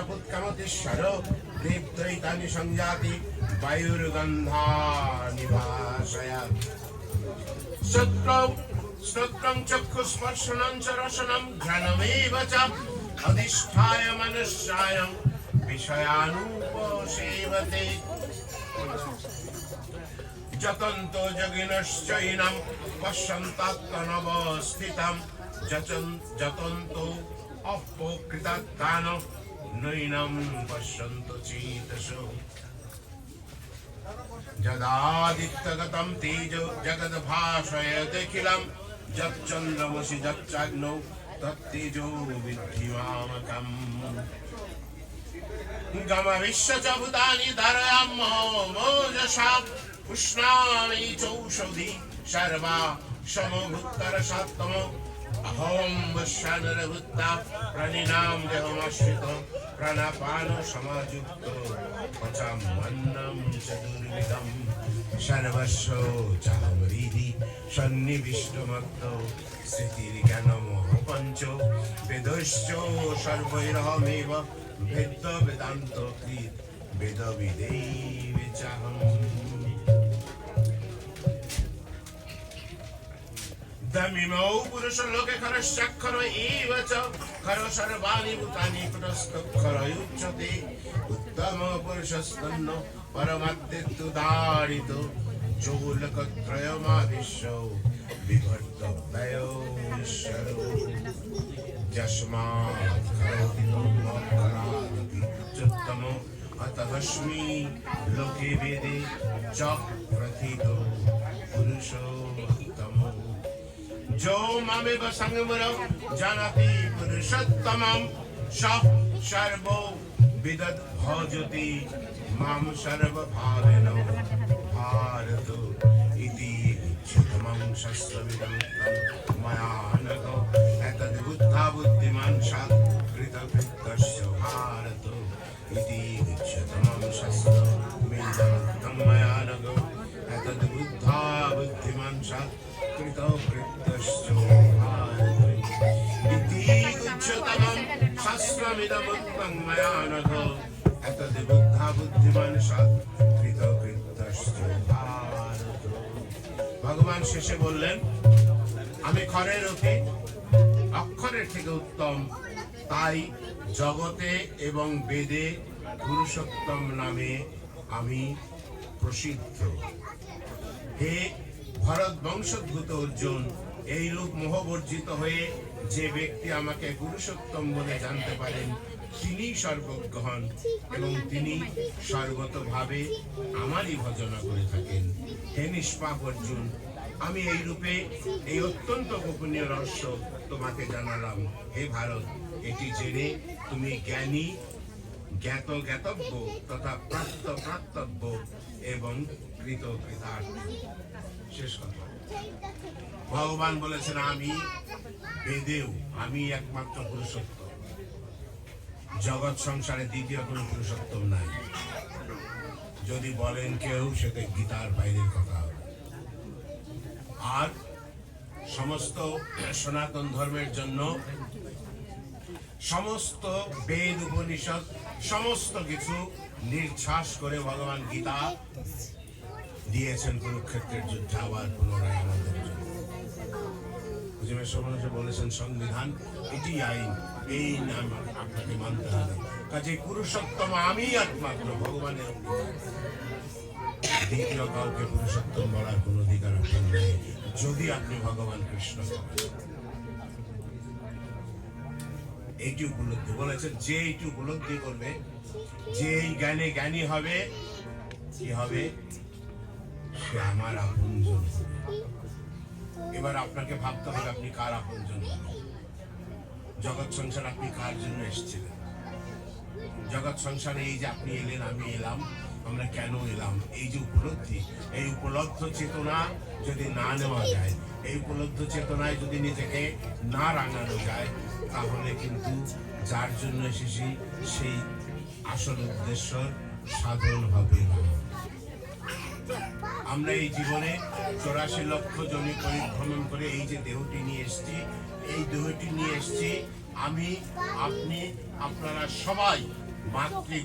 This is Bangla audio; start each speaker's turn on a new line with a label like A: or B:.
A: পুৎকামতিশ্বর দীপ্তৈতানি সংজাতি বায়ুর্গন্ধা নিভাসয়া শ্রোত্রৌ শ্রোত্রং চক্ষুস্পর্শনং চ অধিষ্ঠায় মনুষ্যায় বিষয়ানুপসেবতে যতন্ত যোগিনশ্চৈনম পশ্যন্তাত্মনবস্থিতম যতন্ত অপকৃতাত্তান নৈনম পশ্যন্ত চেতসো যদাদিত্যগতম তেজ জগদ্ভাষয়দখিলম যচ্চন্দ্রমসি যচ্চাগ্নৌ তত্তেজো বিদ্ধি মামকম গম বিশ্ব চ ভূতানি ধারয়াম মোজসা উষ্ণামি চৌষধি সর্বা সমভুত্তর সপ্তম অহম বস্যানরভুত্তা প্রাণিনাম দেহমাশ্রিত, প্রাণাপান সমাযুক্ত, পচাম অন্নম চতুর্বিধম সর্বস্ব চাহমরিধি সন্নিবিষ্টমত্ত স্মৃতির্জ্ঞানম পঞ্চ বেদশ্চ সর্বৈরহমেব ভেদ বেদান্ত কৃত বেদ দমিমৌ পুরুষ লোকে খরশ্চক্ষর এব চ খর সর্বাণি ভূতানি পুরস্তক্ষর উচ্যতে উত্তম পুরুষস্তন্ন পরমাদ্যু দারিত চৌলকত্রয়মাদিশ্য বিভর্ত ব্যয়োশ্বর যস্মাৎ মকরাদপি চুত্তম অতহস্মি লোকে বেদে চ প্রথিত পুরুষোত্তম जो मामेव संगमर जानाति पुरुषोत्तमं स सर्वो विदत् भजति मां सर्वभावेन भारत इति उच्यतमं शस्त्रविदं तं मया नघ एतद्बुद्धा बुद्धिमान् कृतकृतस्य बुद्धिमान् कृतकृतश्च भारत इति उच्यतमं शास्त्रमिदमुक्तं मया नघ एतद्बुद्धा बुद्धिमान् कृतकृतश्च भारत ভগবান শেষে বললেন আমি খরের অতি অক্ষরের থেকে উত্তম তাই জগতে এবং বেদে পুরুষোত্তম নামে আমি প্রসিদ্ধ হে ভরত বংশোদ্ভূত অর্জুন, এই রূপ মোহবর্জিত হয়ে যে ব্যক্তি আমাকে পুরুষোত্তম বলে জানতে পারেন তিনি সর্বজ্ঞ হন এবং তিনি সর্বতভাবে আমারই ভজনা করে থাকেন। হে নিষ্পাপ অর্জুন, আমি এই রূপে এই অত্যন্ত গোপনীয় রহস্য তোমাকে জানালাম। হে ভারত, এটি জেনে তুমি জ্ঞানী জ্ঞাত জ্ঞাতব্য তথা প্রাপ্ত প্রাপ্তব্য এবং কৃত কৃতার্থ। শেষ কথা। ভগবান বলেছেন, আমি বেদেও, আমি একমাত্র পুরুষত্ব জগৎ সংসারে দ্বিতীয় কোনো পুরুষোত্তম নাই। যদি বলেন কেউ সেটা গীতার বাইরের কথা আর সমস্ত সনাতন ধর্মের জন্য সমস্ত বেদ উপনিষদ সমস্ত কিছু নির্ছাস করে ভগবান গীতা দিয়েছেন কুরুক্ষেত্রের যুদ্ধে আবার পুনরায় আমাদের জন্য। বলেছেন, সংবিধান এটি আইন, এই নাম আপনাকে মানতে হবে। কাজে পুরুষোত্তম আমি একমাত্র ভগবানের দ্বিতীয় কাউকে পুরুষোত্তম বলার কোন অধিকার আপনার নেই। যদি আপনি ভগবান কৃষ্ণ। এইটি উপলব্ধি। বলেছেন, যে এইটি উপলব্ধি করবে যে এই জ্ঞানে জ্ঞানী হবে, কি হবে? সে আমার আপন জন এবার আপনাকে ভাবতে হবে, আপনি কার আপন জন জগৎ সংসার আপনি কার জন্য এসেছিলেন? জগৎ সংসারে এই যে আপনি এলেন, আমি এলাম আমরা কেন এলাম? এই যে উপলব্ধি, এই উপলব্ধ চেতনা যদি না নেওয়া যায়, এই উপলব্ধ চেতনায় যদি নিজেকে না রাঙানো যায়, তাহলে কিন্তু যার জন্য এসেছি সেই আসল উদ্দেশ্য সাধন হবে না। আমরা এই জীবনে চৌরাশি লক্ষ জমি পরিভ্রমণ করে এই যে দেহটি নিয়ে এসেছি, এই দেহটি নিয়ে এসেছি আমি, আপনি, আপনারা সবাই মাতৃ